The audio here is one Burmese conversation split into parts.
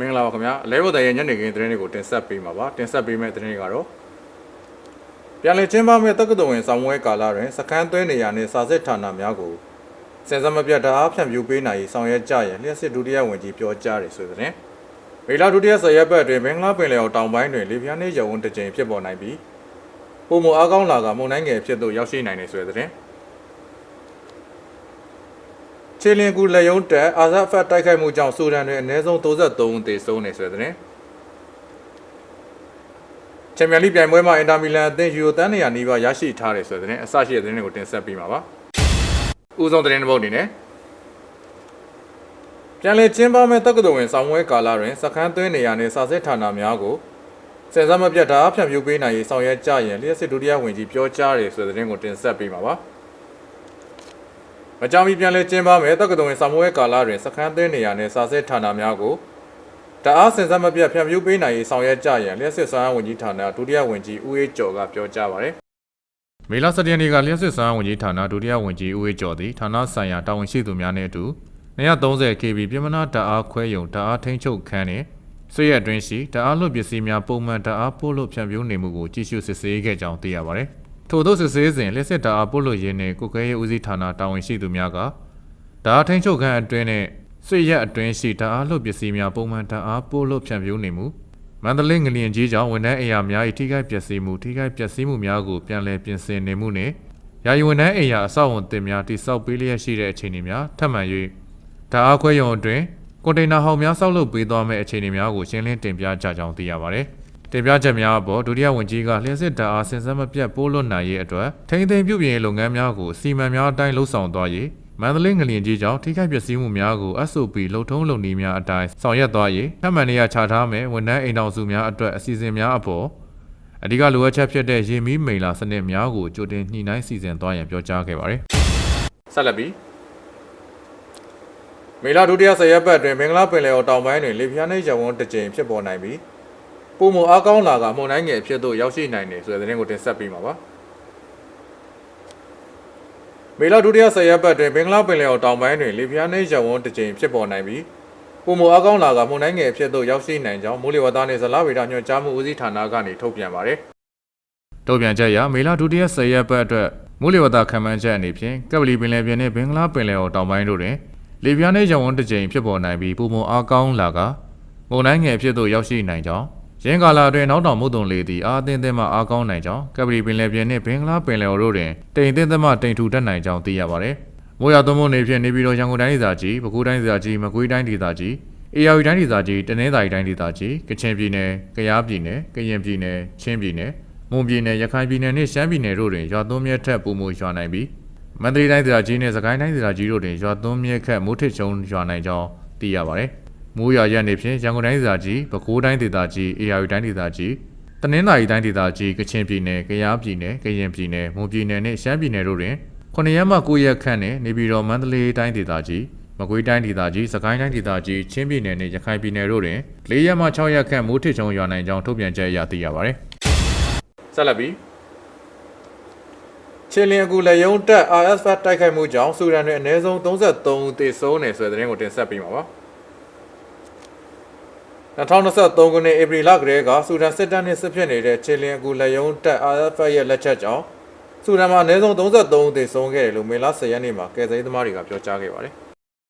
မင်္ဂလာပါခင်ဗျာအလဲဘော်တန်ရဲ့ညနေခင်းသတင်းတွေကိုတင်ဆက်ပေးမှာပါတင်ဆက်ပေးမယ့်သတင်းတွေကတော့ပြန်လည်ကျင်းပမယ့်တက္ကသိုလ်ဝင်ဆောင်ပွဲကာလတွင်စခန်းသွင်းနေရာနှင့်စာစစ်ဌာနများကိုစင်စမပြတ်တအားဖြန့်ဖြူးပေးနိုင်ရေးဆောင်ရွက်ကြရန်လျှက်စစ်ဒုတိယဝန်ကြီးပြောကြားတယ်ဆိုတဲ့သတင်းမေလဒုတိယဆယ်ရက်ပတ်တွင်မင်္ဂလာပင်လယ်အော်တောင်ပိုင်းတွင်လေပြင်းနှင့်ရဝန်းတစ်ကြိမ်ဖြစ်ပေါ်နိုင်ပြီးပုံမအားကောင်းလာကမုန်တိုင်းငယ်ဖြစ်သို့ရောက်ရှိနိုင်တယ်ဆိုတဲ့သတင်း ချီလင်ကူလက်ယုံတက်အာဇာဖတ်တိုက်ခိုက်မှုကြောင့်ဆူဒန်တွင်အနည်းဆုံး33ဦးသေဆုံးနေဆိုတဲ့တဲ့ချန်ပီယံလိပြိုင်ပွဲမှာအင်တာမီလန်အသင်းယူရိုတန်းနေရာနီးပါးရရှိထားတယ်ဆိုတဲ့တဲ့အစရှိတဲ့သတင်းတွေကိုတင်ဆက်ပေးမှာပါ။ဦးဆုံးသတင်းတစ်ပုဒ်အနေနဲ့ပြန်လည်ကျင်းပမဲ့တက္ကသိုလ်ဝင်ဆောင်ပွဲကာလတွင်စခန်းသွင်းနေရာနှင့်စာစစ်ဌာနများကိုစင်စမပြတ်တာဖြန့်ဖြူးပေးနိုင်ရေးဆောင်ရွက်ကြရန်လျှက်စစ်ဒုတိယဝန်ကြီးပြောကြားတယ်ဆိုတဲ့သတင်းကိုတင်ဆက်ပေးမှာပါ။ မကြောင်မီပြန်လဲကျင်းပမယ်တက္ကသိုလ်ဝင်စာမွေးကာလတွင်စခန်းသွင်းနေရာနှင့်စာစစ်ဌာနများကိုတအားစင်စက်မပြတ်ဖြန့်ဖြူးပေးနိုင်ရေးဆောင်ရွက်ကြရန်လျှက်စစ်စွမ်းအားဝန်ကြီးဌာနဒုတိယဝန်ကြီးဦးအေးကျော်ကပြောကြားပါတယ်။မေလ17ရက်နေ့ကလျှက်စစ်စွမ်းအားဝန်ကြီးဌာနဒုတိယဝန်ကြီးဦးအေးကျော်သည်ဌာနဆိုင်ရာတာဝန်ရှိသူများနှင့်အတူ230 KB ပြမနာတအားခွဲယုံတအားထိန်းချုပ်ခန်းနှင့်ဆွေရအတွင်းရှိတအားလွတ်ပစ္စည်းများပုံမှန်တအားပို့လို့ဖြန့်ဖြူးနေမှုကိုကြည့်ရှုစစ်ဆေးခဲ့ကြောင်းသိရပါတယ်။ ထို့သောစစ်ဆေးစဉ်လက်စစ်တအားပို့လို့ရင်းနှင့်ကုကဲရေးဦးစီးဌာနတာဝန်ရှိသူများကဓာတ်ထိန်ချုပ်ခန်းအတွင်းနဲ့ဆွေရက်အတွင်းရှိဓာတ်အားလွတ်ပစ္စည်းများပုံမှန်ဓာတ်အားပို့လို့ဖြန့်ဖြူးနေမှုမန္တလေးငလျင်ကြီးကြောင့်ဝန်ထမ်းအိမ်ယာများ၏ထိခိုက်ပျက်စီးမှုထိခိုက်ပျက်စီးမှုများကိုပြန်လည်ပြင်ဆင်နေမှုနှင့်ယာယီဝန်ထမ်းအိမ်ယာအဆောက်အုံတင်များတိစောက်ပေးလျက်ရှိတဲ့အခြေအနေများထပ်မံ၍ဓာတ်အားခွဲရုံအတွင်းကွန်တိန်နာဟောင်များဆောက်လုပ်ပေးသွားမယ့်အခြေအနေများကိုရှင်းလင်းတင်ပြကြကြောင်းသိရပါတယ်။ တင်ပြချက်များအပေါ်ဒုတိယဝန်ကြီးကလျှက်စစ်ဓာတ်အားစင်စမ်းမပြတ်ပိုးလွတ်နိုင်ရေးအတွက်ထိန်းသိမ်းပြုပြင်ရေးလုပ်ငန်းများကိုစီမံများအတိုင်းလှုပ်ဆောင်သွားရေးမန္တလေးငလျင်ကြီးကြောင့်ထိခိုက်ပျက်စီးမှုများကို SOP လှုပ်ထုံးလုပ်နည်းများအတိုင်းဆောင်ရွက်သွားရေးထပ်မံနေရာချထားမယ်ဝန်ထမ်းအိမ်တော်စုများအတွက်အစီအစဉ်များအပေါ်အဓိကလိုအပ်ချက်ဖြစ်တဲ့ရေမီးမိန်လာစနစ်များကိုကြိုတင်ညှိနှိုင်းစီစဉ်သွားရန်ပြောကြားခဲ့ပါတယ်။ဆက်လက်ပြီးမေလဒုတိယဆယ်ရက်ပတ်တွင်မင်္ဂလာပင်လယ်အော်တောင်ပိုင်းတွင်လေပြင်းနှင့်ရဝန်းတစ်ကြိမ်ဖြစ်ပေါ်နိုင်ပြီး ပုံမအားကောင်းလာကမုန်တိုင်းငယ်ဖြစ်သို့ရောက်ရှိနိုင်တယ်ဆိုတဲ့သတင်းကိုတင်ဆက်ပေးမှာပါ။မေလဒုတိယဆယ်ရက်ပတ်တွင်ဘင်္ဂလားပင်လယ်အော်တောင်ပိုင်းတွင်လေပြင်းနှင့်ရဝန်းတစ်ကြိမ်ဖြစ်ပေါ်နိုင်ပြီးပုံမအကောင်းလာကမုန်တိုင်းငယ်ဖြစ်သို့ရောက်ရှိနိုင်ကြောင်းမိုးလေဝသနှင့်ဇလဗေဒညွှန်ကြားမှုဦးစီးဌာနကနေထုတ်ပြန်ပါတယ်။ထုတ်ပြန်ချက်အရမေလဒုတိယဆယ်ရက်ပတ်အတွက်မိုးလေဝသခန့်မှန်းချက်အနေဖြင့်ကပလီပင်လယ်ပြင်နှင့်ဘင်္ဂလားပင်လယ်အော်တောင်ပိုင်းတို့တွင်လေပြင်းနှင့်ရဝန်းတစ်ကြိမ်ဖြစ်ပေါ်နိုင်ပြီးပုံမအကောင်းလာကမုန်တိုင်းငယ်ဖြစ်သို့ရောက်ရှိနိုင်ကြောင်း ရင်းကာလာတွင်နောက်တောင်မုတ်တုံလေသည်အာအသင်းသင်းမှအားကောင်းနိုင်ကြောင်းကပလီပင်လယ်ပြင်နှင့်ဘင်္ဂလားပင်လယ်အော်တို့တွင်တိမ်သင်းသင်းမှတိမ်ထူတတ်နိုင်ကြောင်းသိရပါသည်။မိုးရွာသွန်းမှုနေဖြင့်နေပြည်တော်ရန်ကုန်တိုင်းဒေသကြီးပဲခူးတိုင်းဒေသကြီးမကွေးတိုင်းဒေသကြီးအေရဝတီတိုင်းဒေသကြီးတနင်္သာရီတိုင်းဒေသကြီးကချင်ပြည်နယ်ကယားပြည်နယ်ကရင်ပြည်နယ်ချင်းပြည်နယ်မွန်ပြည်နယ်ရခိုင်ပြည်နယ်နှင့်ရှမ်းပြည်နယ်တို့တွင်ရွာသွန်းမြတ်ထက်ပုံမှုရွာနိုင်ပြီးမန္တလေးတိုင်းဒေသကြီးနှင့်စကိုင်းတိုင်းဒေသကြီးတို့တွင်ရွာသွန်းမြတ်ခက်မိုးထစ်ချုံရွာနိုင်ကြောင်းသိရပါသည်။ မိုးရွာရက်နေဖြင့်ရန်ကုန်တိုင်းဒေသကြီးပဲခူးတိုင်းဒေသကြီးအေရဝတီတိုင်းဒေသကြီးတနင်္သာရီတိုင်းဒေသကြီးကချင်ပြည်နယ်ကယားပြည်နယ်ကရင်ပြည်နယ်မွန်ပြည်နယ်နှင့်ရှမ်းပြည်နယ်တို့တွင်9ရက်မှ9ရက်ခန့်နှင့်နေပြည်တော်မန္တလေးတိုင်းဒေသကြီးမကွေးတိုင်းဒေသကြီးစကိုင်းတိုင်းဒေသကြီးချင်းပြည်နယ်နှင့်ရခိုင်ပြည်နယ်တို့တွင်4ရက်မှ6ရက်ခန့်မိုးထစ်ချုံရွာနိုင်ကြောင်းထုတ်ပြန်ချက်အရသိရပါသည်။ဆက်လက်ပြီးချီလင်အကူလက်ယုံတက် RSF တိုက်ခိုက်မှုကြောင့်ဆူဒန်တွင်အနည်းဆုံး33ဦးသေဆုံးနေဆိုတဲ့သတင်းကိုတင်ဆက်ပေးမှာပါ။ 2023ခုနှစ်ဧပြီလကတည်းကဆူဒန်စစ်တပ်နှင့်စစ်ဖြစ်နေတဲ့ချီလင်အကူလက်ယုံတက် RSF ရဲ့လက်ချက်ကြောင့်ဆူဒန်မှာအနည်းဆုံး33ဦးသေဆုံးခဲ့တယ်လို့မေလ10ရက်နေ့မှာကယ်ဆယ်ရေးသမားတွေကပြောကြားခဲ့ပါတယ်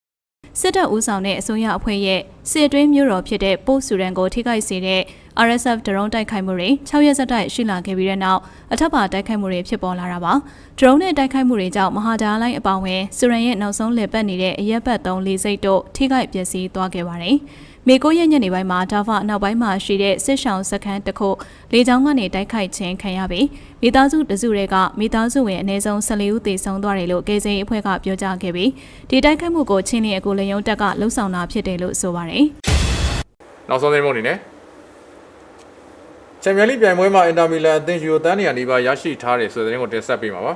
။စစ်တပ်ဦးဆောင်တဲ့အစိုးရအဖွဲ့ရဲ့ စစ်အတွင်းမြို့တော်ဖြစ်တဲ့ပို့ဆူရန်ကိုထိခိုက်စေတဲ့ RSF ဒရုန်းတိုက်ခိုက်မှုတွေ6ရက်ဆက်တိုက်ရှိလာခဲ့ပြီးတဲ့နောက်အထက်ပါတိုက်ခိုက်မှုတွေဖြစ်ပေါ်လာတာပါဒရုန်းနဲ့တိုက်ခိုက်မှုတွေကြောင့်မဟာဒါလိုင်းအပောင်ဝင်ဆူရန်ရဲ့နောက်ဆုံးလည်ပတ်နေတဲ့အရက်ဘတ်3လေးစိတ်တို့ထိခိုက်ပျက်စီးသွားခဲ့ပါတယ်မေကိုရဲ့ညနေပိုင်းမှာဒါဖနောက်ပိုင်းမှာရှိတဲ့စစ်ဆောင်စခန်းတစ်ခုလေကြောင်းကနေတိုက်ခိုက်ခြင်းခံရပြီးမိသားစုတစုတွေကမိသားစုဝင်အနည်းဆုံး14ဦးသေဆုံးသွားတယ်လို့ကေစိန်အဖွဲ့ကပြောကြားခဲ့ပြီးဒီတိုက်ခိုက်မှုကိုချင်းလင်းအကူလယုံတက်ကလှုပ်ဆောင်တာဖြစ်တယ်လို့ဆိုပါတယ်။နောက်ဆုံးသတင်းမုံအနေနဲ့ချန်ပီယံလိပြိုင်ပွဲမှာအင်တာမီလန်အသင်းယူရိုတန်းနေရာနီးပါးရရှိထားတယ်ဆိုတဲ့သတင်းကိုတင်ဆက်ပေးမှာပါ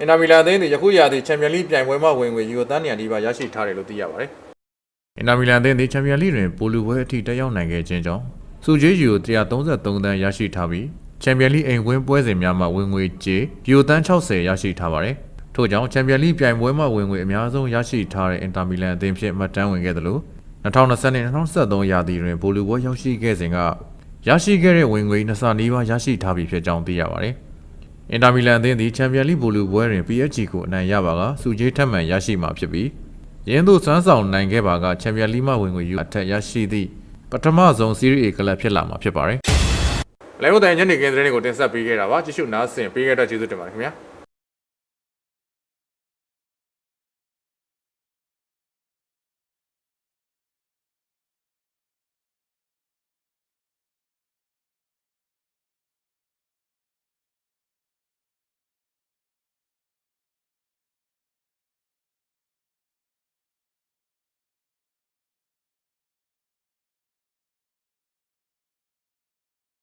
အင်တာမီလန်အသင်းဒီယခုရာသီချန်ပီယံလိပြိုင်ပွဲမှာဝင်ငွေယူရိုတန်းနေရာနီးပါးရရှိထားတယ်လို့သိရပါတယ်အင်တာမီလန်အသင်းဒီချန်ပီယံလိတွင်ပိုလူပွဲအထိတက်ရောက်နိုင်ခဲ့ခြင်းကြောင့်စုချေးယူရို133သန်းရရှိထားပြီးချန်ပီယံလိအိမ်ဝင်းပွဲစဉ်များမှာဝင်ငွေကြေးယူရိုတန်း60ရရှိထားပါတယ် ထို့ကြောင့်ချန်ပီယံလိပြိုင်ပွဲမှာဝင်ငွေအများဆုံးရရှိထားတဲ့အင်တာမီလန်အသင်းဖြစ်မှတ်တမ်းဝင်ခဲ့သလို2020နဲ့2023ရာသီတွင်ဘိုလူပွဲရောက်ရှိခဲ့စဉ်ကရရှိခဲ့တဲ့ဝင်ငွေနှစ်ဆနီးပါးရရှိထားပြီဖြစ်ကြောင်းသိရပါတယ်။အင်တာမီလန်အသင်းသည်ချန်ပီယံလိဘိုလူပွဲတွင် PSG ကိုအနိုင်ရပါကစုကြေးထပ်မံရရှိမှာဖြစ်ပြီးရင်းသူစွမ်းဆောင်နိုင်ခဲ့ပါကချန်ပီယံလိမဝင်ငွေယူအထက်ရရှိသည့်ပထမဆုံး Serie A ကလပ်ဖြစ်လာမှာဖြစ်ပါတယ်။လဲမို့တိုင်ညနေခင်းသတင်းတွေကိုတင်ဆက်ပေးခဲ့တာပါကြည့်ရှုနားဆင်ပေးခဲ့တဲ့ကျေးဇူးတင်ပါတယ်ခင်ဗျာ။